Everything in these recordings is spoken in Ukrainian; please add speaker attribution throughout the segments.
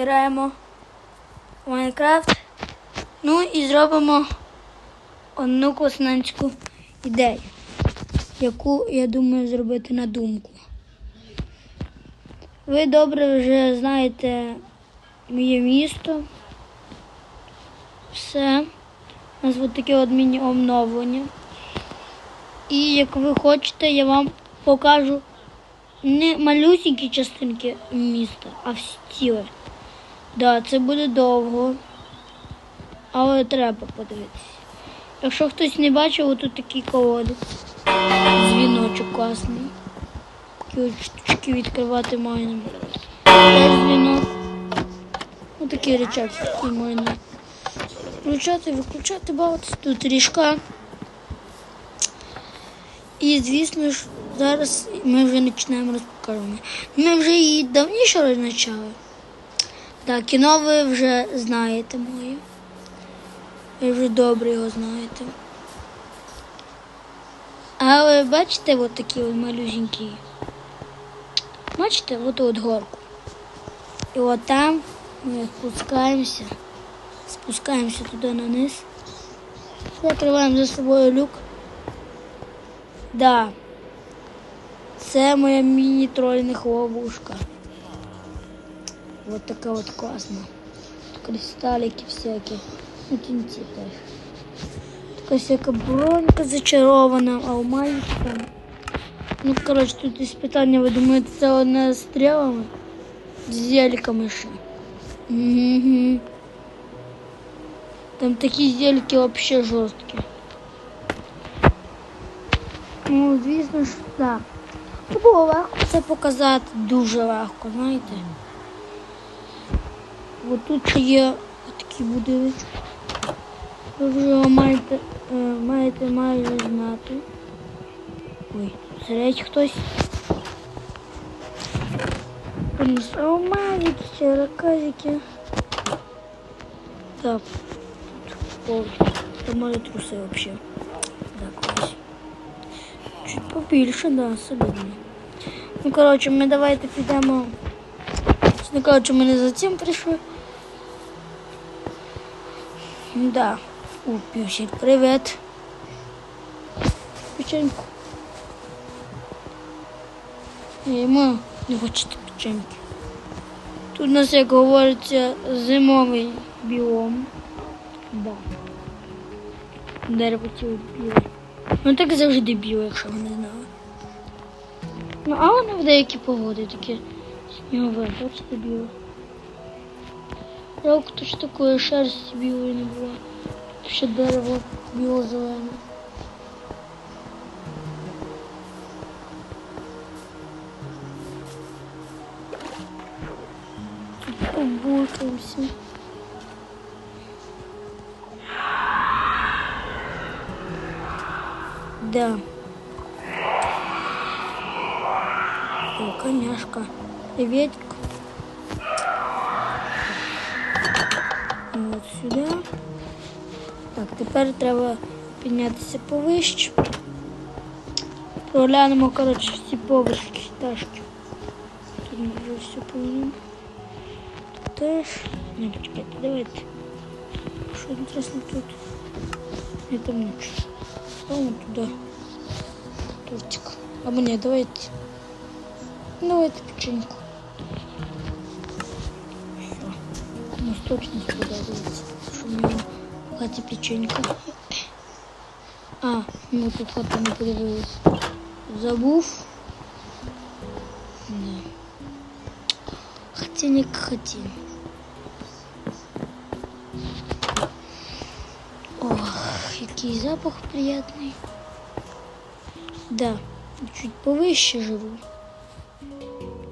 Speaker 1: Граємо в Майнкрафт. Ну і зробимо одну коснанську ідею, яку я думаю зробити на думку. Ви добре вже знаєте моє місто. Все. У нас от таке от міні-обновлення. І як ви хочете, я вам покажу не малюсінькі частинки міста, а всі. Да, це буде довго, але треба подивитися. Якщо хтось не бачив, отут такий колодець. Дзвіночок класний. Такі от штучки відкривати можна. Дзвінок. Ось такі речі які можна. Включати, виключати багато. Тут ріжка. І звісно ж, зараз ми вже починаємо розпаковування. Ми вже її давніше розпочали. Так, кіно ви вже знаєте моє. Ви вже добре його знаєте. Але бачите, от такі от малюсенькі. Бачите, от от горку. І от там ми спускаємося. Спускаємося туди на низ. Закриваємо за собою люк. Да. Це моя міні-трольних ловушка. Вот така от класна. Кристалики всякі. Ну, тінці теж. Така всяка бронька зачарована, а у там. Ну, коротше, тут іспитання, ви думаєте, це одне з стрілами? З зельками ще. Угу. Там такі зельки вообще жорсткі. Ну, звісно ж, так. Да. Було легко це показати, дуже легко, знаєте. От тут ще є такий будиночок. Ви вже маєте, е, маєте майже знати. Ой, сидить хтось. Алмазики, чероказики. Так, тут мої труси взагалі. Так, ось. Чуть побільше, да, солідно. Ну, коротше, ми давайте підемо. Чесно кажучи, ми не за цим прийшли. Да. О, півсік, привіт. Печеньку. Ми не хочете печеньки. Тут у нас, як говориться, зимовий біом. Да. Дерево ціле біле. Ну так завжди біле, якщо ви не знали. Ну, а воно в деякі погоди таке снігове, бачите біле. Жалко, то що такої шерсті білої не було. Тут ще дерево біло-зелене. Тут побулкаємося. Да. О, коняшка. Приветик. Сюди. Так, тепер треба піднятися повище. Проглянемо, коротше, всі поверхи ташки. Тут ми вже все повинні. Тут теж. Не, почекайте, давайте. Що інтересно тут? Не там нічого. Ставимо туди тортик. Або ні, давайте. Давайте печеньку. Ну, точно сподобається, що мені хаті печенька. А, ну тут хата не подивилась. Забув. Да. Хотя не хотим. Ох, який запах приятный. Да, чуть повыше живу.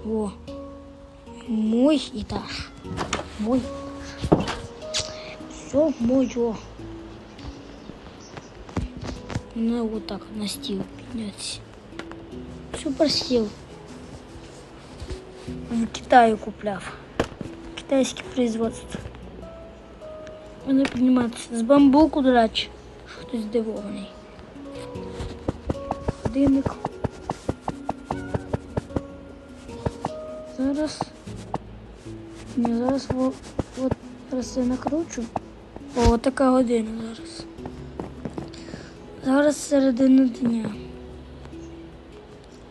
Speaker 1: О, мой этаж. Мой этаж. Все мое. Ну вот так на стил подняться. Супер стил. В Китаї купляв. Китайське производство. Вони підніматися з бамбуку, до речі. Що хтось здивований. Годинник. Зараз Ні, зараз от зараз я накручу. О, така година зараз. Зараз середина дня.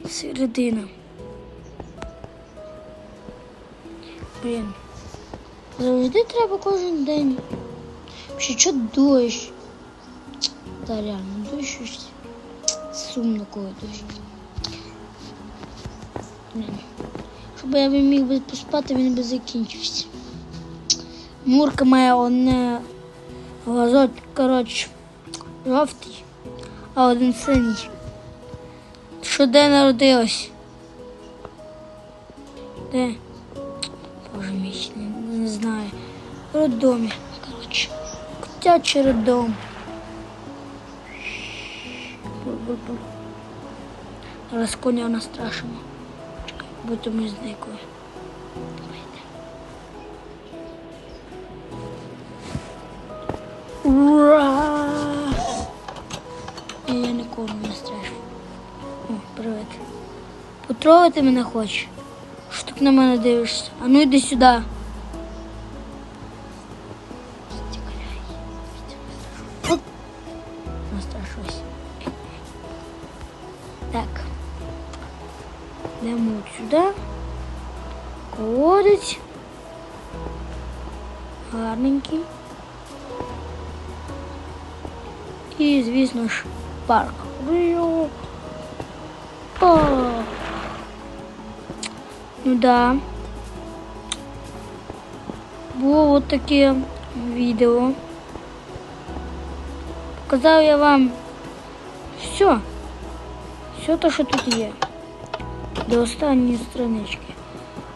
Speaker 1: Середина. Блін. Завжди треба кожен день. Ще що дощ. Та реально, дощ щось сумно, коли дощ. Блін. Щоб я міг би поспати, він би закінчився. Мурка моя, одне глазок, коротше, жовтий, а один синій. Що де народилась? Де? Боже мій, не, не знаю. В роддомі, коротше. Котячий роддом. Зараз коня настрашимо. Будь мені зникою. Ура! Ні, я не страшу. О, привіт. Потрогати мене хочеш? Що так на мене дивишся? А ну йди сюди. Настрашусь. Так. От сюди. Колодець. Гарненький. І, звісно ж, парк. Вио. О. Ну да. Було от таке відео. Показав я вам все. Все те, що тут є. До останньої странички.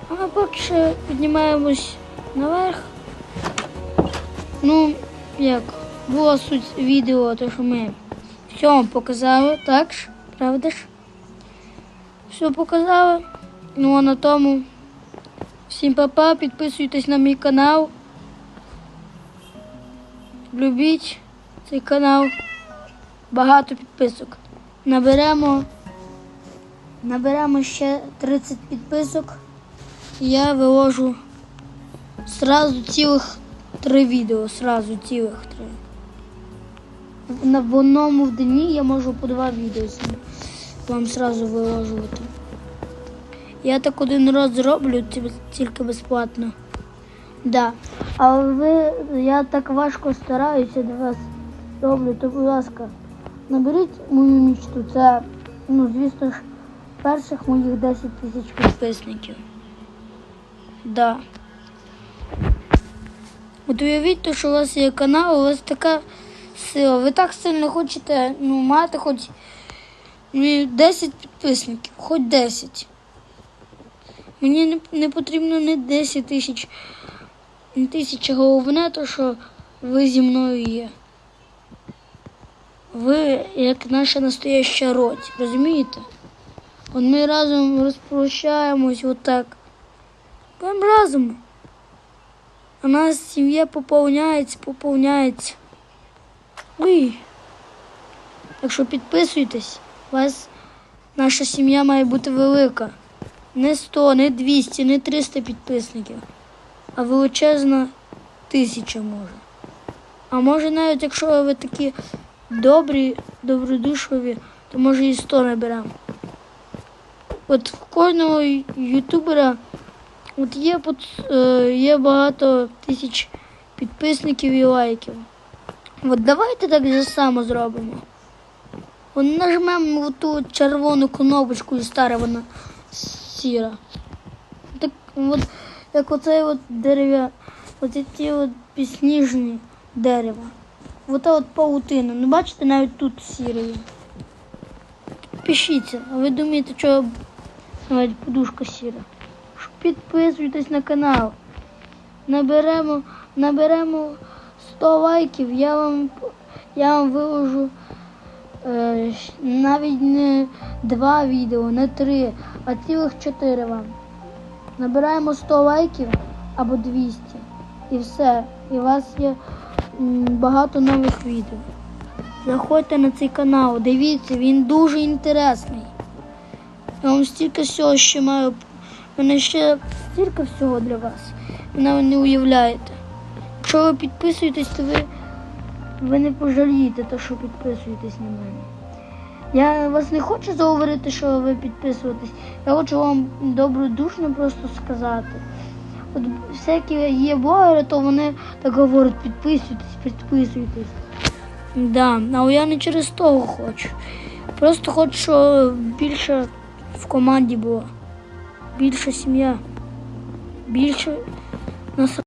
Speaker 1: А ми поки що піднімаємось наверх. Ну, як, була суть відео, те, що ми все вам показали, так ж? Правда ж? Все показали. Ну а на тому. Всім па-па, підписуйтесь на мій канал. Любіть цей канал. Багато підписок. Наберемо. Наберемо ще 30 підписок. Я виложу сразу цілих три відео. Сразу цілих три. На в одному дні я можу по два відео вам сразу виложувати. Я так один раз зроблю тільки безплатно. Да. А ви, я так важко стараюся для вас роблю, то будь ласка, наберіть мою мічту. Це, ну, звісно ж, перших моїх 10 тисяч підписників. Да. От уявіть, що у вас є канал, у вас така сила. Ви так сильно хочете ну, мати хоч ну, 10 підписників, хоч 10. Мені не, не потрібно не 10 тисяч, не тисяча. Головне, то, що ви зі мною є. Ви як наша настояща родь, розумієте? От ми разом розпрощаємось отак. Будемо разом. А нас сім'я поповняється, поповняється. Ой. Так що підписуйтесь, у вас наша сім'я має бути велика. Не 100, не 200, не 300 підписників, а величезна тисяча може. А може навіть якщо ви такі добрі, добродушливі, то може і 100 наберемо. От в кожного ютубера от є, е, є багато тисяч підписників і лайків. От давайте так же само зробимо. От нажмемо в ту червону кнопочку і стара вона сіра. Так от як оцей от дерев'я, от ці от підсніжні дерева. Ота от паутина. Ну бачите, навіть тут сіре. Пишіться, а ви думаєте, що навіть подушка сіра? Підписуйтесь на канал. Наберемо, наберемо 100 лайків, я вам, я вам виложу е, навіть не два відео, не три, а цілих чотири вам. Набираємо 100 лайків або 200. І все. І у вас є багато нових відео. Заходьте на цей канал, дивіться, він дуже інтересний. Я вам стільки всього ще маю. Мене ще стільки всього для вас. ви навіть не уявляєте. Якщо ви підписуєтесь, то ви, ви не пожалієте, то, що підписуєтесь на мене. Я вас не хочу заговорити, що ви підписуєтесь. Я хочу вам добродушно просто сказати. От всякі є блогери, то вони так говорять, підписуйтесь, підписуйтесь. Да, а я не через того хочу. Просто хочу, щоб більше в команді було. Більше сім'я. Більше нас